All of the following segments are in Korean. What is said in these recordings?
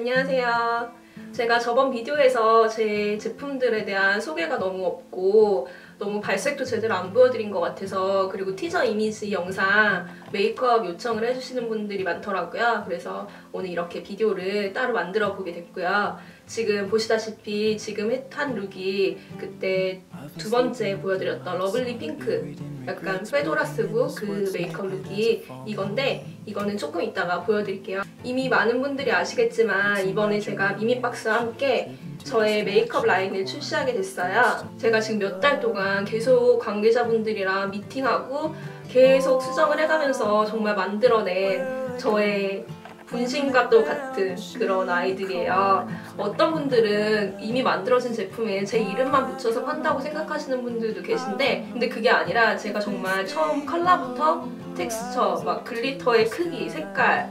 안녕하세요. 제가 저번 비디오에서 제 제품들에 대한 소개가 너무 없고 너무 발색도 제대로 안 보여드린 것 같아서 그리고 티저 이미지 영상 메이크업 요청을 해주시는 분들이 많더라고요. 그래서 오늘 이렇게 비디오를 따로 만들어 보게 됐고요. 지금 보시다시피 지금 한 룩이 그때 두 번째 보여드렸던 러블리 핑크 약간 페도라 쓰고 그 메이크업 룩이 이건데 이거는 조금 이따가 보여드릴게요. 이미 많은 분들이 아시겠지만 이번에 제가 미미박스와 함께 저의 메이크업 라인을 출시하게 됐어요. 제가 지금 몇 달 동안 계속 관계자분들이랑 미팅하고 계속 수정을 해가면서 정말 만들어낸 저의 분신과도 같은 그런 아이들이에요. 어떤 분들은 이미 만들어진 제품에 제 이름만 붙여서 판다고 생각하시는 분들도 계신데 근데 그게 아니라 제가 정말 처음 컬러부터 텍스처, 막 글리터의 크기, 색깔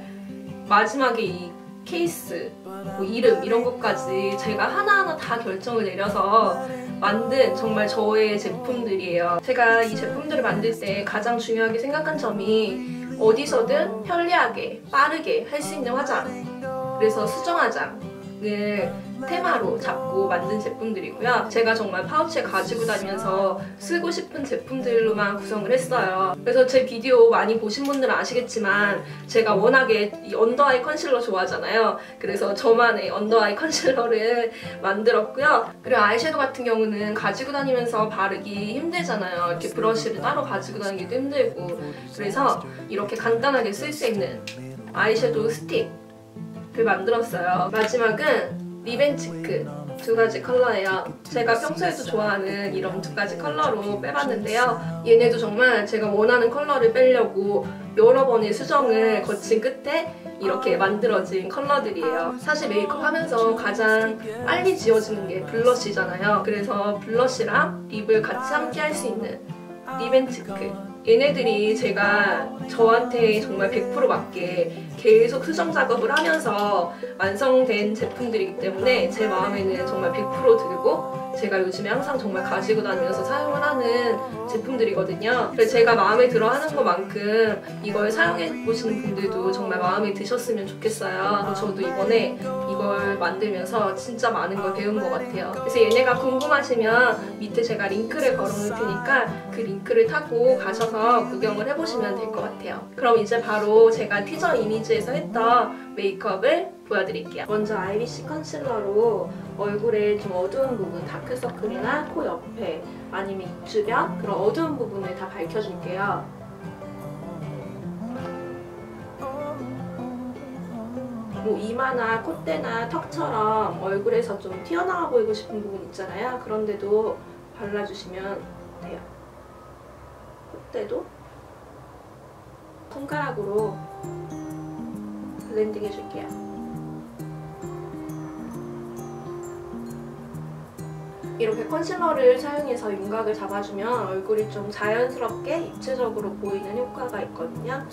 마지막에 이 케이스, 뭐 이름 이런 것까지 제가 하나하나 다 결정을 내려서 만든 정말 저의 제품들이에요. 제가 이 제품들을 만들 때 가장 중요하게 생각한 점이 어디서든 편리하게 빠르게 할 수 있는 화장 그래서 수정 화장을 테마로 잡고 만든 제품들이고요. 제가 정말 파우치에 가지고 다니면서 쓰고 싶은 제품들로만 구성을 했어요. 그래서 제 비디오 많이 보신 분들은 아시겠지만 제가 워낙에 언더아이 컨실러 좋아하잖아요. 그래서 저만의 언더아이 컨실러를 만들었고요. 그리고 아이섀도우 같은 경우는 가지고 다니면서 바르기 힘들잖아요. 이렇게 브러쉬를 따로 가지고 다니기도 힘들고 그래서 이렇게 간단하게 쓸 수 있는 아이섀도우 스틱을 만들었어요. 마지막은 리벤치크 두 가지 컬러예요. 제가 평소에도 좋아하는 이런 두 가지 컬러로 빼봤는데요. 얘네도 정말 제가 원하는 컬러를 빼려고 여러 번의 수정을 거친 끝에 이렇게 만들어진 컬러들이에요. 사실 메이크업 하면서 가장 빨리 지워지는 게 블러쉬잖아요. 그래서 블러쉬랑 립을 같이 함께 할 수 있는 리벤치크 얘네들이 제가 저한테 정말 100% 맞게 계속 수정 작업을 하면서 완성된 제품들이기 때문에 제 마음에는 정말 100% 들고 제가 요즘에 항상 정말 가지고 다니면서 사용을 하는 제품들이거든요. 그래서 제가 마음에 들어 하는 것만큼 이걸 사용해 보시는 분들도 정말 마음에 드셨으면 좋겠어요. 저도 이번에 이걸 만들면서 진짜 많은 걸 배운 것 같아요. 그래서 얘네가 궁금하시면 밑에 제가 링크를 걸어놓을 테니까 그 링크를 타고 가셔서 구경을 해보시면 될 것 같아요. 그럼 이제 바로 제가 티저 이미지에서 했던 메이크업을 보여드릴게요. 먼저 IBC 컨실러로 얼굴에 좀 어두운 부분, 다크서클이나 코 옆에 아니면 입 주변 그런 어두운 부분을 다 밝혀줄게요. 뭐 이마나 콧대나 턱처럼 얼굴에서 좀 튀어나와 보이고 싶은 부분 있잖아요. 그런데도 발라주시면 돼요. 콧대도 손가락으로 블렌딩 해줄게요. 이렇게 컨실러를 사용해서 윤곽을 잡아주면 얼굴이 좀 자연스럽게 입체적으로 보이는 효과가 있거든요.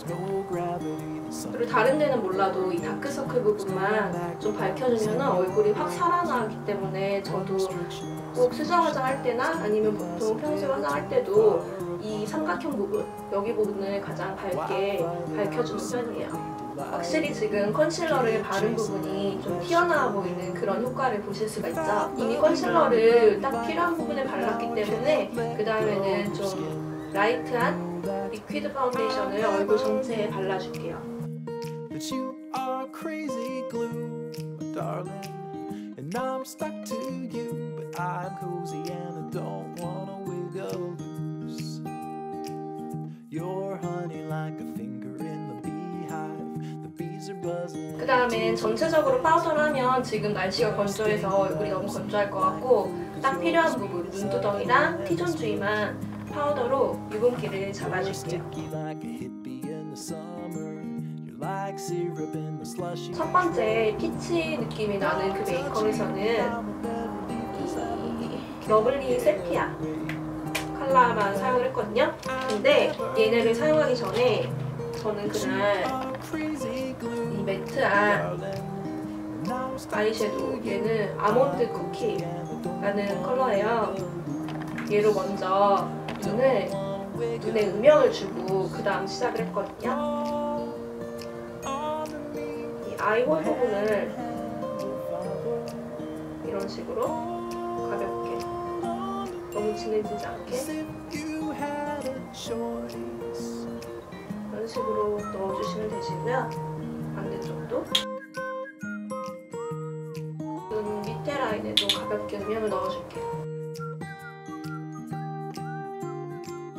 그리고 다른 데는 몰라도 이 다크서클 부분만 좀 밝혀주면 얼굴이 확 살아나기 때문에 저도 꼭 수정 화장할 때나 아니면 보통 평소에 화장할 때도 이 삼각형 부분, 여기 부분을 가장 밝게 밝혀주는 편이에요. 확실히 지금 컨실러를 바른 부분이 좀 튀어나와 보이는 그런 효과를 보실 수가 있죠. 이미 컨실러를 딱 필요한 부분에 발랐기 때문에 그 다음에는 좀 라이트한 리퀴드 파운데이션을 얼굴 전체에 발라줄게요. I'm stuck to you, I'm cozy and I don't wanna wiggle loose. You're honey like a 그 다음엔 전체적으로 파우더를 하면 지금 날씨가 건조해서 얼굴이 너무 건조할 것 같고 딱 필요한 부분 눈두덩이랑 T존 주위만 파우더로 유분기를 잡아줄게요. 첫 번째 피치 느낌이 나는 그 메이크업에서는 이 러블리 세피아 컬러만 사용을 했거든요. 근데 얘네를 사용하기 전에 저는 그날 이 매트한 아이섀도우 얘는 아몬드 쿠키라는 컬러예요 얘로 먼저 눈을 눈에 음영을 주고 그 다음 시작을 했거든요 이 아이홀 부분을 식으로 가볍게 너무 진해지지 않게 이런 식으로 넣어주시면 되시고요. 반대쪽도 눈 밑에 라인에도 가볍게 음영을 넣어줄게요.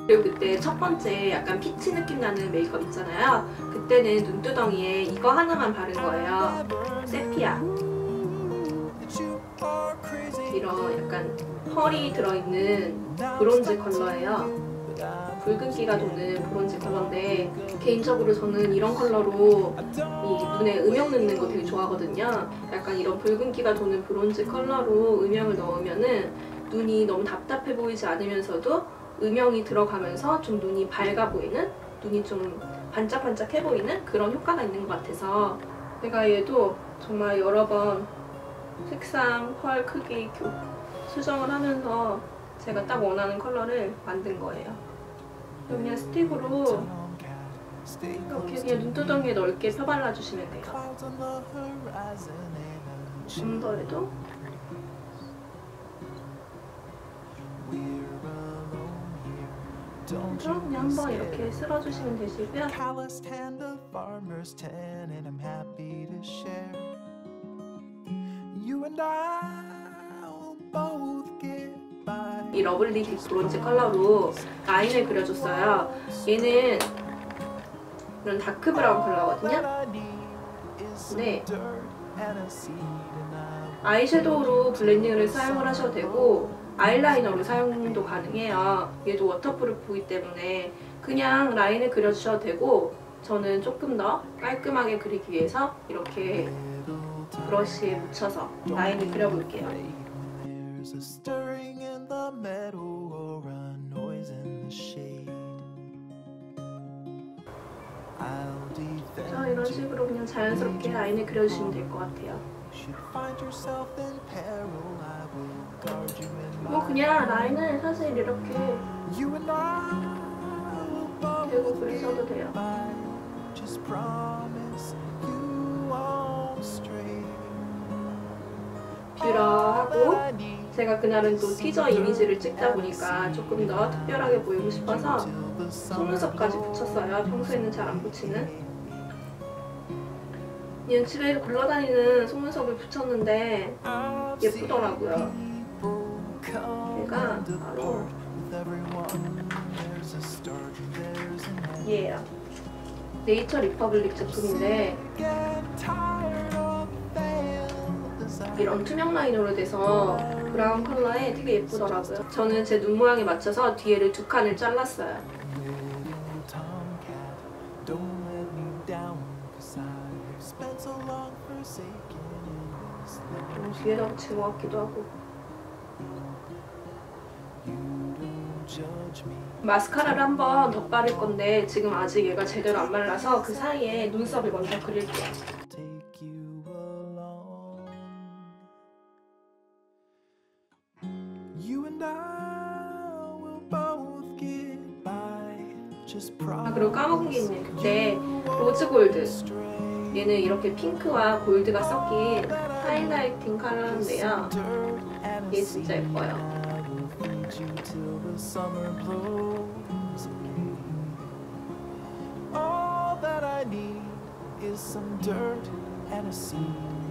그리고 그때 첫 번째 약간 피치 느낌 나는 메이크업 있잖아요. 그때는 눈두덩이에 이거 하나만 바른 거예요. 세피아. 이런 약간 펄이 들어있는 브론즈 컬러예요. 붉은기가 도는 브론즈 컬러인데 개인적으로 저는 이런 컬러로 이 눈에 음영 넣는 거 되게 좋아하거든요. 약간 이런 붉은기가 도는 브론즈 컬러로 음영을 넣으면은 눈이 너무 답답해 보이지 않으면서도 음영이 들어가면서 좀 눈이 밝아 보이는 눈이 좀 반짝반짝해 보이는 그런 효과가 있는 것 같아서 제가 얘도 정말 여러 번 색상, 펄 크기 교, 수정을 하면서 제가 딱 원하는 컬러를 만든 거예요. 그냥 스틱으로 이렇게 그냥 눈두덩이에 넓게 펴발라주시면 돼요. 언더에도 그럼 그냥 한번 이렇게 쓸어주시면 되시고요. 이 러블리 딥 브론즈 컬러로 라인을 그려줬어요. 얘는 이런 다크 브라운 컬러거든요. 네. 아이섀도우로 블렌딩을 사용을 하셔도 되고 아이라이너로 사용도 가능해요. 얘도 워터프루프이기 때문에 그냥 라인을 그려주셔도 되고 저는 조금 더 깔끔하게 그리기 위해서 이렇게 브러쉬에 묻혀서 라인을 그려볼게요. 자, 이런. 식으로 그냥 자연스럽게 라인을 그려주시면 될 것 같아요. 뭐 그냥 라인을 사실 이렇게 대고 그리셔도 돼요. 뷰러하고 제가 그날은 또 티저 이미지를 찍다 보니까 조금 더 특별하게 보이고 싶어서 속눈썹까지 붙였어요. 평소에는 잘 안 붙이는. 그냥 집에 굴러다니는 속눈썹을 붙였는데 예쁘더라고요. 얘가 바로 얘예요. 네이처 리퍼블릭 제품인데 이런 투명 라인으로 돼서 브라운 컬러에 되게 예쁘더라고요. 저는 제 눈 모양에 맞춰서 뒤에를 두 칸을 잘랐어요. 뒤에다 붙인 것 같기도 하고. 마스카라를 한번더 바를 건데 지금 아직 얘가 제대로 안 말라서 그 사이에 눈썹을 먼저 그릴게요. 아 그리고 까먹은 게 있네. 그때 로즈 골드. stray. 얘는 이렇게 핑크와 골드가 섞인 하이라이팅 a 얘 진짜 예뻐요.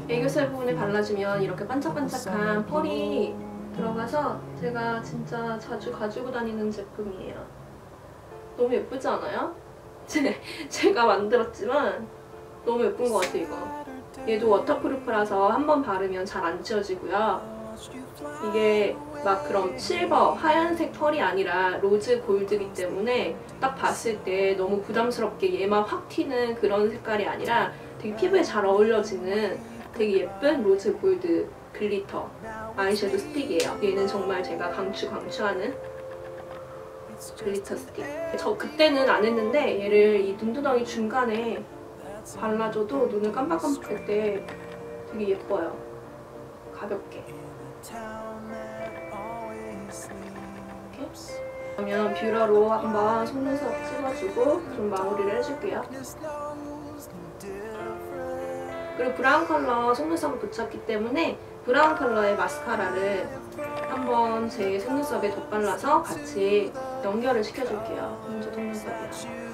애교살 부분에 발라주면 이렇게 반짝반짝한 펄이 들어가서 제가 진짜 자주 가지고 다니는 제품이에요. 너무 예쁘지 않아요? 제, 제가 만들었지만 너무 예쁜 것 같아요, 이거. 얘도 워터프루프라서 한 번 바르면 잘 안 지워지고요. 이게 막 그런 실버, 하얀색 펄이 아니라 로즈 골드이기 때문에 딱 봤을 때 너무 부담스럽게 얘만 확 튀는 그런 색깔이 아니라 되게 피부에 잘 어울려지는 되게 예쁜 로즈 골드 글리터 아이섀도 스틱이에요. 얘는 정말 제가 강추 강추하는 글리터 스틱. 저 그때는 안 했는데 얘를 이 눈두덩이 중간에 발라줘도 눈을 깜빡깜빡할 때 되게 예뻐요. 가볍게. 이렇게. 그러면 뷰러로 한번 속눈썹 찍어주고 좀 마무리를 해줄게요. 그리고 브라운 컬러 속눈썹을 붙였기 때문에 브라운 컬러의 마스카라를 한번 제 속눈썹에 덧발라서 같이 연결을 시켜줄게요. 먼저 속눈썹이요.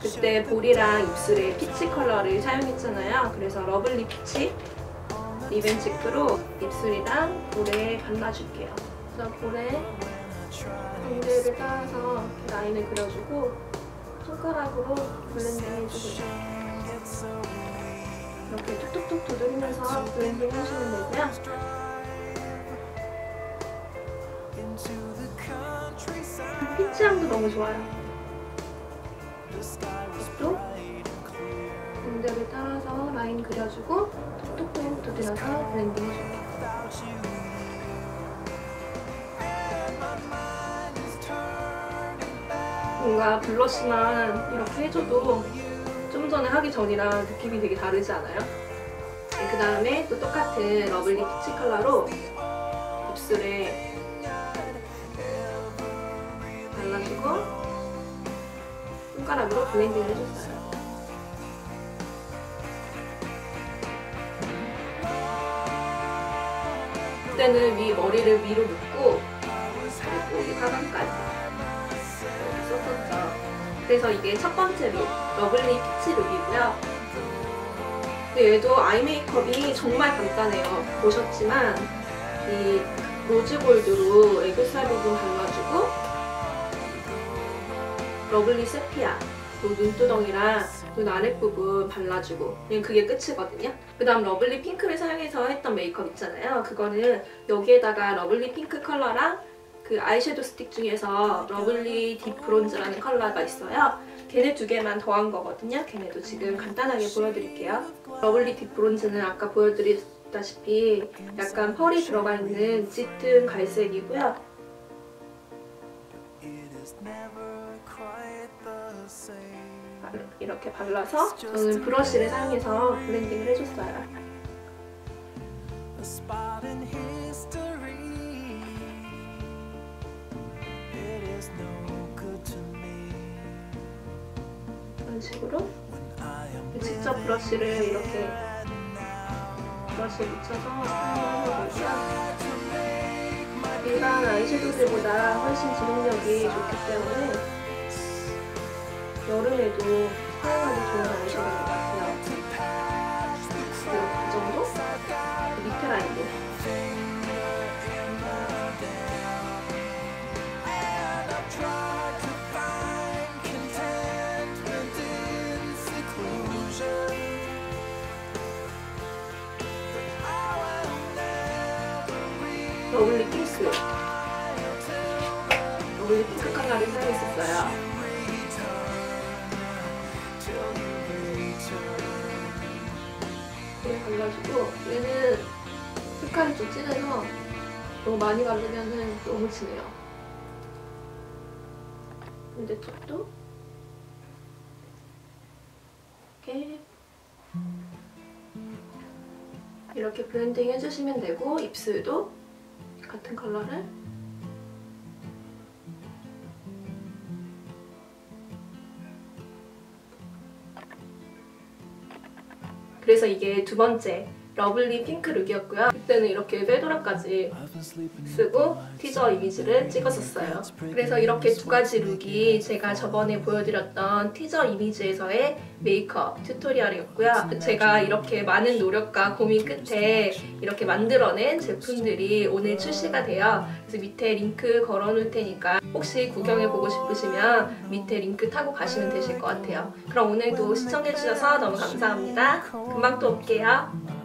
그때 볼이랑 입술에 피치 컬러를 사용했잖아요. 그래서 러블리 피치 리벤치크로 입술이랑 볼에 발라줄게요. 그래서 볼에 광대를 따라서 라인을 그려주고 손가락으로 블렌딩 해주고요. 이렇게 툭툭툭 두드리면서 블렌딩 하시면 되고요. into the countryside. 피치 향도 너무 좋아요. 또. 광대를 따라서 라인 그려주고 툭툭툭 두드려서 블렌딩 해줄게요. 뭔가 블러쉬만 이렇게 해줘도 좀 전에 하기 전이랑 느낌이 되게 다르지 않아요? 네, 그 다음에 또 똑같은 러블리 피치 컬러로 입술에 발라주고 손가락으로 블렌딩을 해줬어요. 그때는 위 머리를 위로 묶고 그래서 이게 첫 번째 룩, 러블리 피치 룩이고요. 근데 얘도 아이 메이크업이 정말 간단해요. 보셨지만 이 로즈 골드로 애교살 부분 발라주고 러블리 세피아 또 눈두덩이랑 눈 아랫부분 발라주고 그냥 그게 끝이거든요. 그 다음 러블리 핑크를 사용해서 했던 메이크업 있잖아요. 그거는 여기에다가 러블리 핑크 컬러랑 그 아이섀도우 스틱 중에서 러블리 딥 브론즈라는 컬러가 있어요. 걔네 두 개만 더한 거거든요. 걔네도 지금 간단하게 보여드릴게요. 러블리 딥 브론즈는 아까 보여드렸다시피 약간 펄이 들어가 있는 짙은 갈색이고요. 이렇게 발라서 저는 브러쉬를 사용해서 블렌딩을 해줬어요. 식으로 직접 브러쉬를 이렇게 브러쉬에 묻혀서 사용을 해보고요. 일반 아이섀도우들보다 훨씬 지속력이 좋기 때문에 여름에도 사용하기 좋은 아이섀도우인 것 같아요. 그 정도? 러블리 핑크. 러블리 핑크 컬러를 사용했었어요. 이렇게 발라주고 얘는 색깔이 좀 진해서 너무 많이 바르면 너무 진해요. 근데 턱도 이렇게 이렇게 블렌딩 해주시면 되고 입술도 같은 컬러를 그래서 이게 두 번째 러블리 핑크 룩이었고요. 그때는 이렇게 페도라까지 쓰고 티저 이미지를 찍었었어요. 그래서 이렇게 두 가지 룩이 제가 저번에 보여드렸던 티저 이미지에서의 메이크업 튜토리얼이었고요. 제가 이렇게 많은 노력과 고민 끝에 이렇게 만들어낸 제품들이 오늘 출시가 돼요. 그래서 밑에 링크 걸어놓을 테니까 혹시 구경해보고 싶으시면 밑에 링크 타고 가시면 되실 것 같아요. 그럼 오늘도 시청해주셔서 너무 감사합니다. 금방 또 올게요.